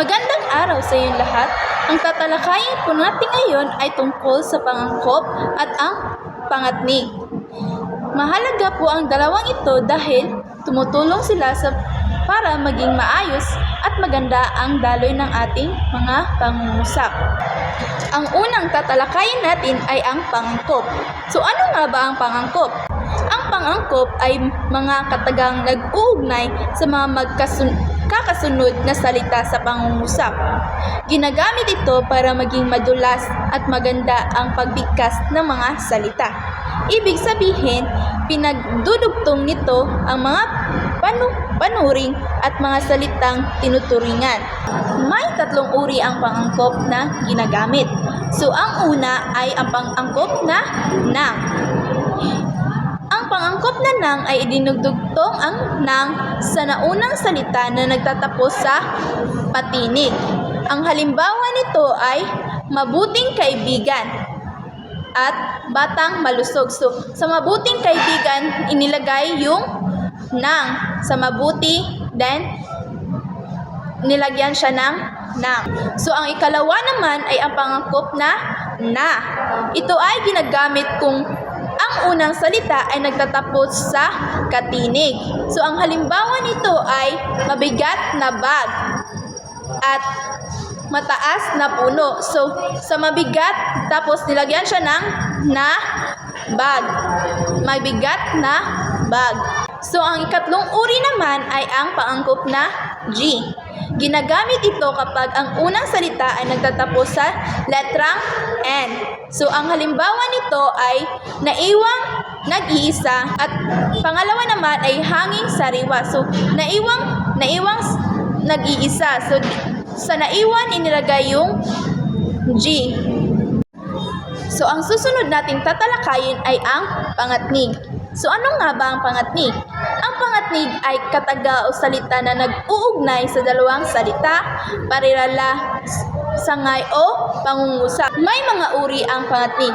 Magandang araw sa inyong lahat. Ang tatalakayin po natin ngayon ay tungkol sa pangangkop at ang pangatnig. Mahalaga po ang dalawang ito dahil tumutulong sila sa para maging maayos at maganda ang daloy ng ating mga pangungusap. Ang unang tatalakayin natin ay ang pangangkop. So ano nga ba ang pangangkop? Ang pangangkop ay mga katagang nag-uugnay sa mga magkasun kakasunod na salita sa pangungusap. Ginagamit ito para maging madulas at maganda ang pagbigkas ng mga salita. Ibig sabihin, pinagdudugtong nito ang mga panu panuring at mga salitang tinuturingan. May tatlong uri ang pangangkop na ginagamit. So ang una ay ang pangangkop na nang. Ang pangangkop na nang ay idinugdugtong ang nang sa naunang salita na nagtatapos sa patinig. Ang halimbawa nito ay mabuting kaibigan at batang malusog. So, sa mabuting kaibigan, inilagay yung nang. Sa mabuti, then, nilagyan siya ng nang. So, ang ikalawa naman ay ang pangangkop na na. Ito ay ginagamit kung ang unang salita ay nagtatapos sa katinig. So, ang halimbawa nito ay mabigat na bag at mataas na puno. So, sa mabigat, tapos nilagyan siya ng na bag. Mabigat na bag. So, ang ikatlong uri naman ay ang paangkop na G. Ginagamit ito kapag ang unang salita ay nagtatapos sa letrang N. So, ang halimbawa nito ay naiwang nag-iisa at pangalawa naman ay hanging sariwa. So, naiwang, naiwang nag-iisa. So, sa naiwan inilagay yung G. So, ang susunod nating tatalakayin ay ang pangatnig. So, ano nga ba ang pangatnig? Ang pangatnig ay kataga o salita na nag-uugnay sa dalawang salita, parirala, sangay o pangungusap. May mga uri ang pangatnig.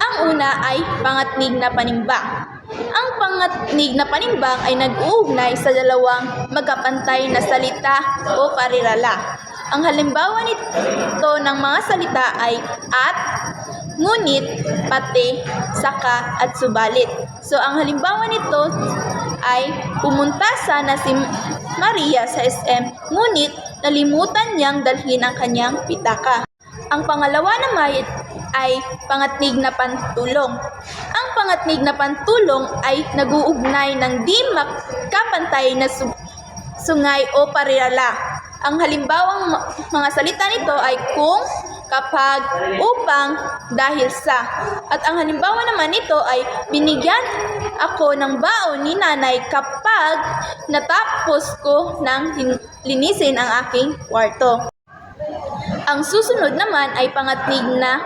Ang una ay pangatnig na panimbang. Ang pangatnig na panimbang ay nag-uugnay sa dalawang magkapantay na salita o parirala. Ang halimbawa nito ng mga salita ay at, ngunit, pati, saka, at subalit. So, ang halimbawa nito ay pumunta sana si Maria sa SM, ngunit nalimutan niyang dalhin ang kanyang pitaka. Ang pangalawa naman ay pangatnig na pantulong. Ang pangatnig na pantulong ay naguugnay ng di makapantay na su- sungay o parirala. Ang halimbawang mga salita nito ay kung, kapag, upang, dahil sa. At ang halimbawa naman nito ay binigyan ako ng baon ni nanay kapag natapos ko ng lin- linisin ang aking kwarto. Ang susunod naman ay pangatnig na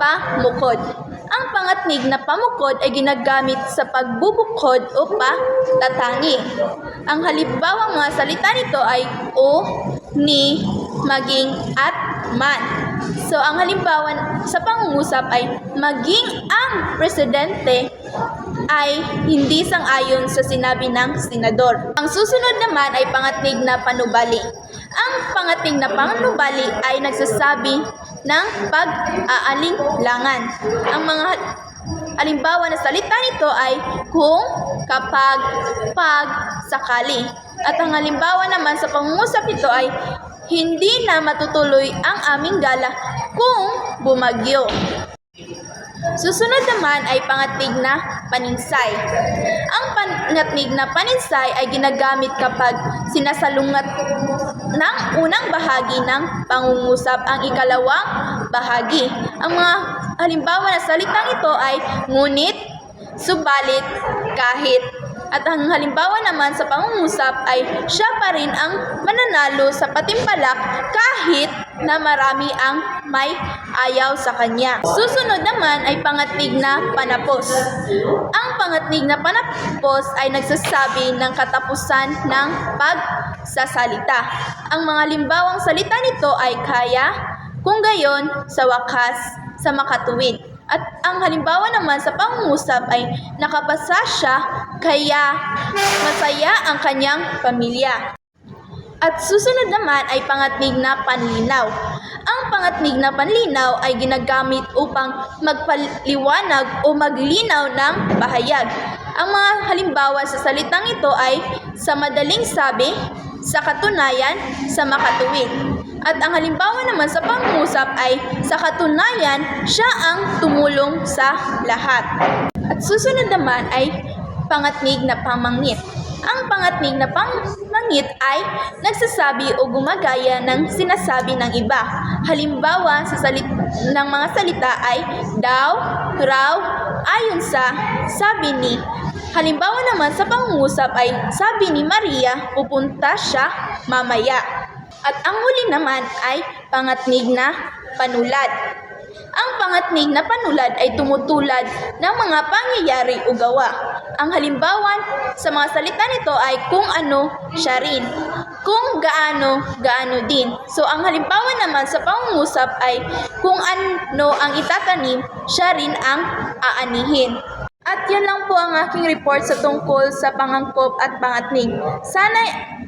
pamukod. Ang pangatnig na pamukod ay ginagamit sa pagbubukod o patatangi. Ang halimbawang mga salita nito ay o, ni, maging, at man. So, ang halimbawa sa pangungusap ay maging ang presidente ay hindi sang-ayon sa sinabi ng senador. Ang susunod naman ay pangatnig na panubali. Ang pangating na panubali ay nagsasabi ng pag-aalinlangan. Ang mga halimbawa na salita nito ay kung, kapag, pag, sakali. At ang halimbawa naman sa pangungusap nito ay hindi na matutuloy ang aming gala kung bumagyo. Susunod naman ay pangatnig na paninsay. Ang pangatnig na paninsay ay ginagamit kapag sinasalungat ng unang bahagi ng pangungusap ang ikalawang bahagi. Ang mga halimbawa na salitang ito ay ngunit, subalit, kahit. At ang halimbawa naman sa pangungusap ay siya pa rin ang mananalo sa patimpalak kahit na marami ang may ayaw sa kanya. Susunod naman ay pangatnig na panapos. Ang pangatnig na panapos ay nagsasabi ng katapusan ng pagsasalita. Ang mga limbawang salita nito ay kaya, kung gayon, sa wakas, sa makatuwid. At ang halimbawa naman sa pangungusap ay nakapasa siya kaya masaya ang kanyang pamilya. At susunod naman ay pangatnig na panlinaw. Ang pangatnig na panlinaw ay ginagamit upang magpaliwanag o maglinaw ng pahayag. Ang mga halimbawa sa salitang ito ay sa madaling sabi, sa katunayan, sa makatuwid. At ang halimbawa naman sa pangungusap ay sa katunayan, siya ang tumulong sa lahat. At susunod naman ay pangatnig na pamangit. Ang pangatnig na pamangit ay nagsasabi o gumagaya ng sinasabi ng iba. Halimbawa sa salit ng mga salita ay daw, raw, ayon sa, sabi ni. Halimbawa naman sa pangungusap ay sabi ni Maria, pupunta siya mamaya. At ang huli naman ay pangatnig na panulad. Ang pangatnig na panulad ay tumutulad ng mga pangyayari o gawa. Ang halimbawa sa mga salita nito ay kung ano, siya rin. Kung gaano, gaano din. So ang halimbawa naman sa pangungusap ay kung ano ang itatanim, siya rin ang aanihin. At yun lang po ang aking report sa tungkol sa pangangkop at pangatnig. Sana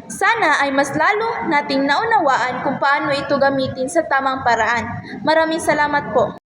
sana ay mas lalo nating naunawaan kung paano ito gamitin sa tamang paraan. Maraming salamat po.